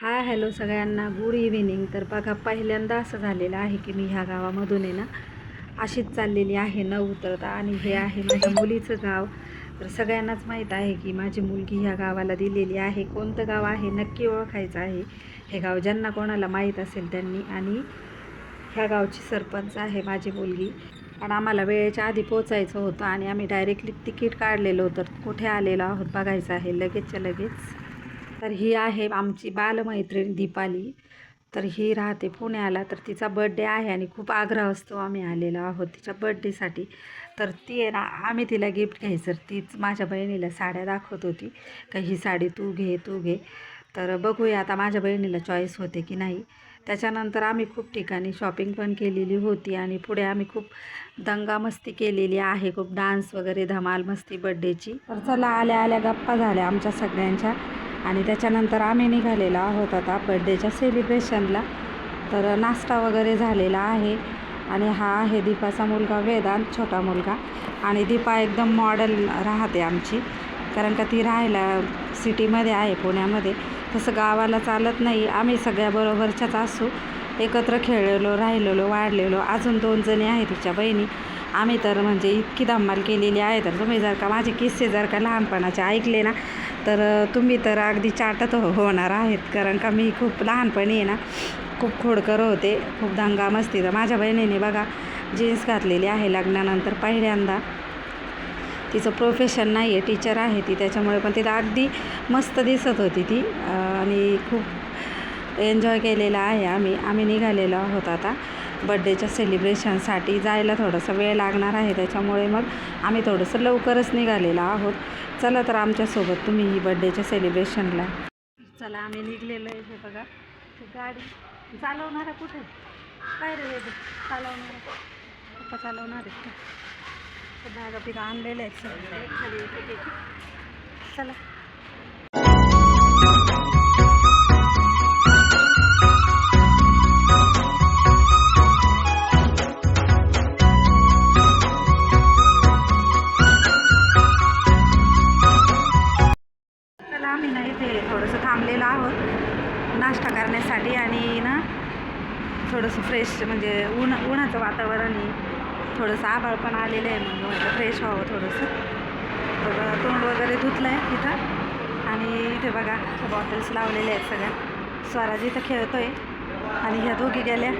हाय hello सगळ्यांना. Good evening. तर बघा पहिल्यांदा असं झालेलं आहे की मी ह्या गावामधून आहे ना अशीच चाललेली आहे न उतरता. आणि हे आहे माझ्या मुलीचं गाव. तर सगळ्यांनाच माहीत आहे की माझी मुलगी ह्या गावाला दिलेली आहे. कोणतं गाव आहे नक्की ओळखायचं आहे. हे गाव ज्यांना कोणाला माहीत असेल त्यांनी. आणि ह्या गावची सरपंच आहे माझी मुलगी. पण आम्हाला वेळेच्या आधी पोचायचं होतं आणि आम्ही डायरेक्टली तिकीट काढलेलं होतं. कुठे आलेलो आहोत बघायचं आहे. लगेचच्या लगेच. तर ही आहे आमची बालमैत्रीण दीपाली. तर ही राहते पुण्याला. तर तिचा बड्डे आहे आणि खूप आग्रह असतो आम्ही आलेलो आहोत तिच्या बड्डेसाठी तर ती आहे ना आम्ही तिला गिफ्ट घ्यायचं. तीच माझ्या बहिणीला साड्या दाखवत होती. का ही साडी तू घे तू घे. तर बघूया आता माझ्या बहिणीला चॉईस होते की नाही. त्याच्यानंतर आम्ही खूप ठिकाणी शॉपिंग पण केलेली होती आणि पुढे आम्ही खूप दंगामस्ती केलेली आहे. खूप डान्स वगैरे धमाल मस्ती बड्डेची तर चला आल्या आल्या गप्पा झाल्या आमच्या सगळ्यांच्या. आणि त्याच्यानंतर आम्ही निघालेलो आहोत आता बड्डेच्या सेलिब्रेशनला तर नाश्ता वगैरे झालेला आहे. आणि हा आहे दीपाचा मुलगा वेदांत छोटा मुलगा. आणि दीपा एकदम मॉडल राहते आमची. कारण का ती राहायला सिटीमध्ये आहे पुण्यामध्ये. तसं गावाला चालत नाही. आम्ही सगळ्याबरोबरच्याच असू. एकत्र खेळलेलो राहिलेलो वाढलेलो. अजून दोन जणी आहेत तिच्या बहिणी. आम्ही तर म्हणजे इतकी धमाल केलेली आहे. तर तुम्ही जर का माझे किस्से जर का लहानपणाचे ऐकले ना तर तुम्ही तर अगदी चाटत हो होणार आहेत. कारण का मी खूप लहानपणी आहे ना खूप खोडकर होते खूप दंगा मस्ती तर माझ्या बहिणीने बघा जीन्स घातलेली आहे लग्नानंतर पहिल्यांदा. तिचं प्रोफेशन नाही आहे टीचर आहे ती. त्याच्यामुळे पण तिला अगदी मस्त दिसत होती ती. आणि खूप एन्जॉय केलेला आहे आम्ही. आम्ही निघालेलो आहोत आता. बड्डेच्या सेलिब्रेशनसाठी जायला थोडासा वेळ लागणार आहे. त्याच्यामुळे मग आम्ही थोडंसं लवकरच निघालेलो आहोत. चला तर आमच्यासोबत तुम्ही ही बड्डेच्या सेलिब्रेशनला चला आम्ही निघलेलो आहे हे बघा. गाडी गाडी चालवणारा कुठे? काय रे हे? बघ, चालवणारा पप्पा चालवणार आहेत का? तर बॅगा आणलेलं आणलेल्या आहेत चला. आम्ही ना इथे थोडंसं थांबलेलं आहोत नाश्ता करण्यासाठी आणि ना थोडंसं फ्रेश म्हणजे ऊन उन्हाचं वातावरण थोडंसं आभाळ पण आलेलं आहे मग म्हटलं फ्रेश व्हावं थोडंसं. तर तोंड वगैरे धुतलं आहे तिथं आणि इथे बघा बॉटल्स लावलेल्या आहेत सगळ्या. स्वराज इथं खेळतो आहे आणि ह्या दोघी गेल्या.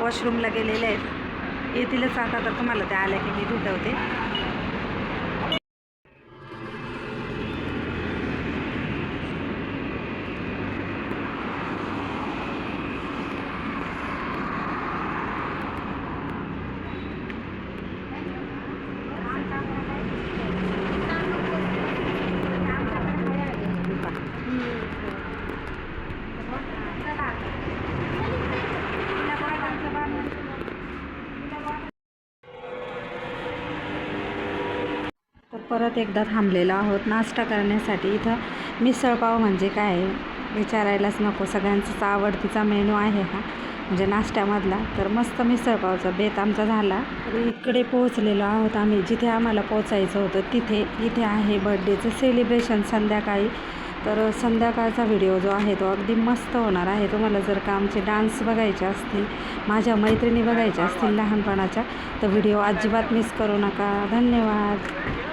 वॉशरूमला गेलेल्या आहेत. येतीलच आता तर तुम्हाला त्या आल्या की मी धुटवते परत एकदा थांबलेलो आहोत. नाश्ता करण्यासाठी इथं मिसळपाव म्हणजे काय विचारायलाच नको. सगळ्यांचाच आवडतीचा मेनू आहे हा. म्हणजे नाश्त्यामधला. तर मस्त मिसळपावचा बेत आमचा झाला. इकडे पोहोचलेलो आहोत आम्ही. जिथे आम्हाला पोचायचं होतं तिथे इथे आहे बड्डेचं सेलिब्रेशन संध्याकाळी. तर संध्याकाळचा व्हिडिओ जो आहे तो अगदी मस्त होणार आहे. तुम्हाला जर का आमचे डान्स बघायचे असतील माझ्या मैत्रिणी बघायच्या असतील लहानपणाच्या तर व्हिडिओ अजिबात मिस करू नका. धन्यवाद.